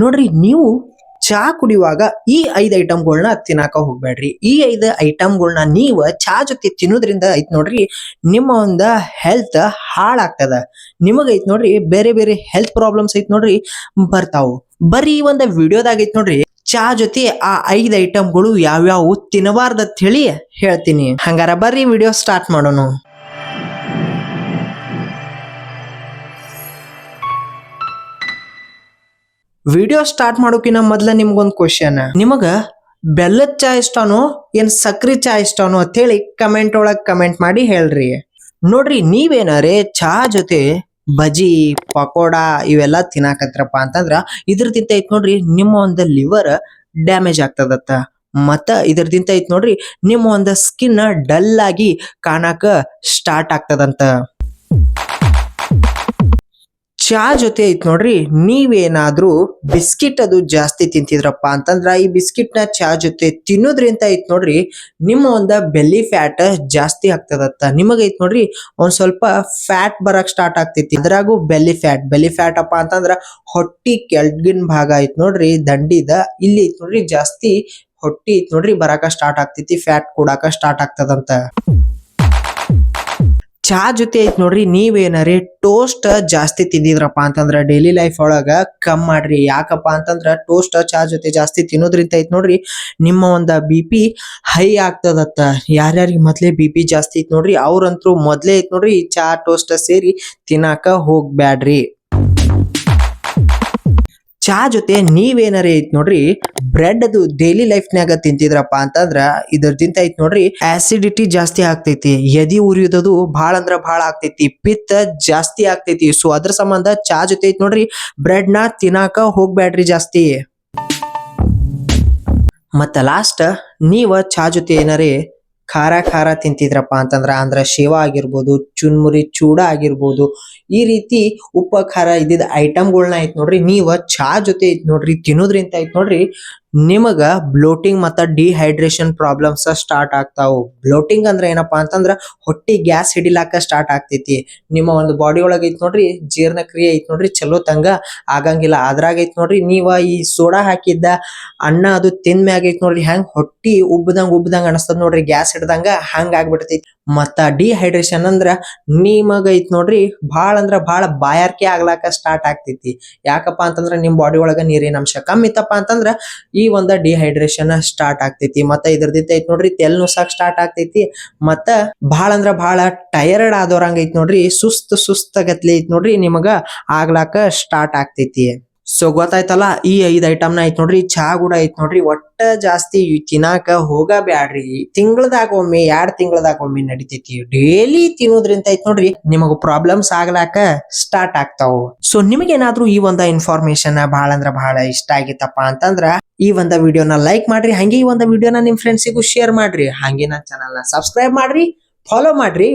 ನೋಡ್ರಿ, ನೀವು ಚಾ ಕುಡಿಯುವಾಗ ಈ ಐದ್ ಐಟಮ್ಗಳನ್ನ ತಿನ್ನಾಕ ಹೋಗ್ಬೇಡ್ರಿ ಈ ಐದು ಐಟಮ್ಗಳನ್ನ ನೀವು ಚಾ ಜೊತೆ ತಿನ್ನೋದ್ರಿಂದ ಐತ್ ನೋಡ್ರಿ ನಿಮ್ಮ ಒಂದ ಹೆಲ್ತ್ ಹಾಳಾಗ್ತದ. ನಿಮಗ ಐತ್ ನೋಡ್ರಿ, ಬೇರೆ ಬೇರೆ ಹೆಲ್ತ್ ಪ್ರಾಬ್ಲಮ್ಸ್ ಐತ್ ನೋಡ್ರಿ, ಬರ್ತಾವು. ಬರೀ ಒಂದ ವಿಡಿಯೋದಾಗ ಐತ್ ನೋಡ್ರಿ, ಚಾ ಜೊತೆ ಆ ಐದ್ ಐಟಮ್ಗಳು ಯಾವ್ಯಾವು ತಿನ್ನಬಾರ್ದ ಹೇಳಿ ಹೇಳ್ತೀನಿ. ಹಂಗಾರ ಬರ್ರಿ ವಿಡಿಯೋ ಸ್ಟಾರ್ಟ್ ಮಾಡೋಣ. ವಿಡಿಯೋ ಸ್ಟಾರ್ಟ್ ಮಾಡೋಕಿನ ಮೊದ್ಲ ನಿಮ್ಗೊಂದು ಕ್ವಶನ್ ನಿಮಗ ಬೆಲ್ಲದ ಚಾ ಇಷ್ಟನೋ ಏನ್ ಸಕ್ರಿ ಚಾ ಇಷ್ಟನೋ ಅಂತ ಹೇಳಿ ಕಮೆಂಟ್ ಒಳಗ್ ಕಮೆಂಟ್ ಮಾಡಿ ಹೇಳ್ರಿ. ನೋಡ್ರಿ, ನೀವೇನಾರೆ ಚಾ ಜೊತೆ ಬಜಿ ಪಕೋಡ ಇವೆಲ್ಲ ತಿನ್ನಾಕತ್ರಪ್ಪ ಅಂತಂದ್ರ ಇದ್ರದಿಂದ ಐತ್ ನೋಡ್ರಿ, ನಿಮ್ಮ ಒಂದು ಲಿವರ್ ಡ್ಯಾಮೇಜ್ ಆಗ್ತದತ್ತ. ಮತ್ತ ಇದ್ರದಿಂದ ಐತ್ ನೋಡ್ರಿ, ನಿಮ್ಮ ಒಂದು ಸ್ಕಿನ್ ಡಲ್ ಆಗಿ ಕಾಣಾಕ ಸ್ಟಾರ್ಟ್ ಆಗ್ತದಂತ. ಚಾ ಜೊತೆ ಐತ್ ನೋಡ್ರಿ, ನೀವೇನಾದ್ರೂ ಬಿಸ್ಕಿಟ್ ಅದು ಜಾಸ್ತಿ ತಿಂತಿದ್ರಪ್ಪ ಅಂತಂದ್ರ ಈ ಬಿಸ್ಕಿಟ್ನ ಚಾ ಜೊತೆ ತಿನ್ನೋದ್ರಿಂದ ಐತ್ ನೋಡ್ರಿ, ನಿಮ್ಮ ಒಂದ ಬೆಲ್ಲಿ ಫ್ಯಾಟ್ ಜಾಸ್ತಿ ಆಗ್ತದತ್ತ. ನಿಮಗ ಐತ್ ನೋಡ್ರಿ, ಒಂದ್ ಸ್ವಲ್ಪ ಫ್ಯಾಟ್ ಬರಕ್ ಸ್ಟಾರ್ಟ್ ಆಗ್ತೈತಿ. ಅದ್ರಾಗೂ ಬೆಲ್ಲಿ ಫ್ಯಾಟ್ ಬೆಲ್ಲಿ ಫ್ಯಾಟ್ ಅಪ್ಪ ಅಂತಂದ್ರ ಹೊಟ್ಟಿ ಕೆಳಗಿನ ಭಾಗ ಐತ್ ನೋಡ್ರಿ, ದಂಡಿದ ಇಲ್ಲಿ ಐತ್ ನೋಡ್ರಿ ಜಾಸ್ತಿ ಹೊಟ್ಟಿ ಐತ್ ನೋಡ್ರಿ, ಬರಾಕ ಸ್ಟಾರ್ಟ್ ಆಗ್ತೈತಿ ಫ್ಯಾಟ್ ಕೂಡಾಕ ಸ್ಟಾರ್ಟ್ ಆಗ್ತದಂತ. ಚಾ ಜೊತೆ ಐತ್ ನೋಡ್ರಿ ನೀವೇನಾರಿ ಟೋಸ್ಟ್ ಜಾಸ್ತಿ ತಿಂದಿದ್ರಪ್ಪ ಅಂತಂದ್ರ ಡೈಲಿ ಲೈಫ್ ಒಳಗ ಕಮ್ ಮಾಡ್ರಿ. ಯಾಕಪ್ಪ ಅಂತಂದ್ರ ಟೋಸ್ಟ್ ಚಾ ಜೊತೆ ಜಾಸ್ತಿ ತಿನ್ನೋದ್ರಿಂದ ಐತ್ ನೋಡ್ರಿ, ನಿಮ್ಮ ಒಂದ ಬಿ ಪಿ ಹೈ ಆಗ್ತದತ್ತ. ಯಾರ್ಯಾರಿಗೆ ಮೊದ್ಲೇ ಬಿ ಪಿ ಜಾಸ್ತಿ ಐತ್ ನೋಡ್ರಿ, ಅವ್ರಂತ್ರು ಮೊದ್ಲೇ ಐತ್ ನೋಡ್ರಿ ಚಾ ಟೋಸ್ಟ್ ಸೇರಿ ತಿನ್ನಾಕ ಹೋಗ್ಬ್ಯಾಡ್ರಿ. ಚಾ ಜೊತೆ ನೀವೇನಾರ ಐತ್ ನೋಡ್ರಿ ಬ್ರೆಡ್ ಅದು ಡೈಲಿ ಲೈಫ್ನ್ಯಾಗ ತಿಂತಿದ್ರಪ್ಪ ಅಂತಂದ್ರ ಇದ್ರದಿಂದ ಐತ್ ನೋಡ್ರಿ ಆಸಿಡಿಟಿ ಜಾಸ್ತಿ ಆಗ್ತೈತಿ. ಎದಿ ಉರಿಯೋದದು ಬಹಳ ಅಂದ್ರ ಬಹಳ ಆಗ್ತೈತಿ. ಪಿತ್ತ ಜಾಸ್ತಿ ಆಗ್ತೈತಿ. ಸೊ ಅದ್ರ ಸಂಬಂಧ ಚಾ ಜೊತೆ ಐತ್ ನೋಡ್ರಿ ಬ್ರೆಡ್ನ ತಿನ್ನಾಕ ಹೋಗ್ಬ್ಯಾಡ್ರಿ ಜಾಸ್ತಿ. ಮತ್ತ ಲಾಸ್ಟ್ ನೀವ ಚಾ ಜೊತೆ ಏನಾರೇ ಖಾರ ಖಾರ ತಿಂತಿದ್ರಪ್ಪ ಅಂತಂದ್ರ ಅಂದ್ರ ಶೇವ ಆಗಿರ್ಬೋದು, ಚುನ್ಮುರಿ ಚೂಡ ಆಗಿರ್ಬೋದು, ಈ ರೀತಿ ಉಪ್ಪ ಖಾರ ಇದ್ದಿದ್ ಐಟಮ್ಗಳನ್ನ ಐತ್ ನೋಡ್ರಿ, ನೀವ ಚಾ ಜೊತೆ ಐತ್ ನೋಡ್ರಿ ತಿನ್ನೋದ್ರಿಂದ ಐತ್ ನೋಡ್ರಿ ನಿಮಗ ಬ್ಲೋಟಿಂಗ್ ಮತ್ತ ಡಿಹೈಡ್ರೇಷನ್ ಪ್ರಾಬ್ಲಮ್ಸ್ ಸ್ಟಾರ್ಟ್ ಆಗ್ತಾವು. ಬ್ಲೋಟಿಂಗ್ ಅಂದ್ರೆ ಏನಪ್ಪಾ ಅಂತಂದ್ರ ಹೊಟ್ಟಿ ಗ್ಯಾಸ್ ಹಿಡಿಲಾಕ ಸ್ಟಾರ್ಟ್ ಆಗ್ತೈತಿ. ನಿಮ್ಮ ಒಂದು ಬಾಡಿ ಒಳಗ ಐತ್ ನೋಡ್ರಿ, ಜೀರ್ಣಕ್ರಿಯೆ ಐತ್ ನೋಡ್ರಿ, ಚಲೋ ತಂಗ ಆಗಂಗಿಲ್ಲ. ಅದ್ರಾಗ ಐತ್ ನೋಡ್ರಿ, ನೀವ ಈ ಸೋಡಾ ಹಾಕಿದ್ದ ಅನ್ನ ಅದು ತಿಂದ ಮ್ಯಾಗ ಐತ್ ನೋಡ್ರಿ, ಹೆಂಗ್ ಹೊಟ್ಟಿ ಉಬ್ಬದಂಗ ಉಬ್ಬದಂಗ ಅನಸ್ತದ ನೋಡ್ರಿ ಗ್ಯಾಸ್ ಹಿಡ್ದಂಗ ಹಂಗ ಆಗ್ಬಿಡ್ತೈತಿ. ಮತ್ತ ಡಿಹೈಡ್ರೇಷನ್ ಅಂದ್ರ ನಿಮಗ ಐತ್ ನೋಡ್ರಿ, ಭಾಳ ಅಂದ್ರ ಭಾಳ ಬಾಯಾರಿಕೆ ಆಗ್ಲಾಕ ಸ್ಟಾರ್ಟ್ ಆಗ್ತೈತಿ. ಯಾಕಪ್ಪ ಅಂತಂದ್ರ ನಿಮ್ ಬಾಡಿ ಒಳಗ ನೀರಿನ ಅಂಶ ಕಮ್ಮಿ ಇತ್ತಪ್ಪ ಅಂತಂದ್ರ ಒಂದ ಡಿಹೈಡ್ರೇಷನ್ ಸ್ಟಾರ್ಟ್ ಆಗ್ತೈತಿ. ಮತ್ತ ಇದ್ರದಿಂದ ಐತಿ ನೋಡ್ರಿ ತೆಲ್ ನುಸಾಕ್ ಸ್ಟಾರ್ಟ್ ಆಗ್ತೈತಿ. ಮತ್ತ ಬಹಳ ಅಂದ್ರ ಬಹಳ ಟಯರ್ಡ್ ಆದವ್ರಂಗ ಐತಿ ನೋಡ್ರಿ, ಸುಸ್ತ್ ಸುಸ್ತ ಗತ್ಲಿ ಐತಿ ನೋಡ್ರಿ, ನಿಮಗ ಆಗ್ಲಾಕ ಸ್ಟಾರ್ಟ್ ಆಗ್ತೈತಿ. ಸೊ ಗೊತ್ತಾಯ್ತಲ್ಲ, ಈ ಐದ್ ಐಟಮ್ನ ಐತ್ ನೋಡ್ರಿ, ಚಾ ಕೂಡ ಐತ್ ನೋಡ್ರಿ, ಒಟ್ಟ ಜಾಸ್ತಿ ತಿನ್ನಾಕ ಹೋಗಬ್ಯಾಡ್ರಿ. ತಿಂಗಳದಾಗ ಒಮ್ಮೆ, ಎರಡ್ ತಿಂಗಳದಾಗ ಒಮ್ಮೆ ನಡಿತೈತಿ. ಡೈಲಿ ತಿನ್ನೋದ್ರಿಂದ ಐತ್ ನೋಡ್ರಿ, ನಿಮಗ ಪ್ರಾಬ್ಲಮ್ಸ್ ಆಗ್ಲಾಕ ಸ್ಟಾರ್ಟ್ ಆಗ್ತಾವ. ಸೊ ನಿಮಗೇನಾದ್ರೂ ಈ ಒಂದ ಇನ್ಫಾರ್ಮೇಶನ್ ಬಹಳ ಅಂದ್ರ ಬಹಳ ಇಷ್ಟ ಆಗಿತ್ತಪ್ಪ ಅಂತಂದ್ರ ಈ ಒಂದು ವಿಡಿಯೋನ ಲೈಕ್ ಮಾಡ್ರಿ, ಹಂಗೆ ಈ ಒಂದು ವಿಡಿಯೋನ ನಿಮ್ಮ ಫ್ರೆಂಡ್ಸಿಗೂ ಶೇರ್ ಮಾಡ್ರಿ. ಹಂಗೆ ನನ್ನ ಚಾನಲ್ನ ಸಬ್ಸ್ಕ್ರೈಬ್ ಮಾಡ್ರಿ ಫಾಲೋ ಮಾಡ್ರಿ.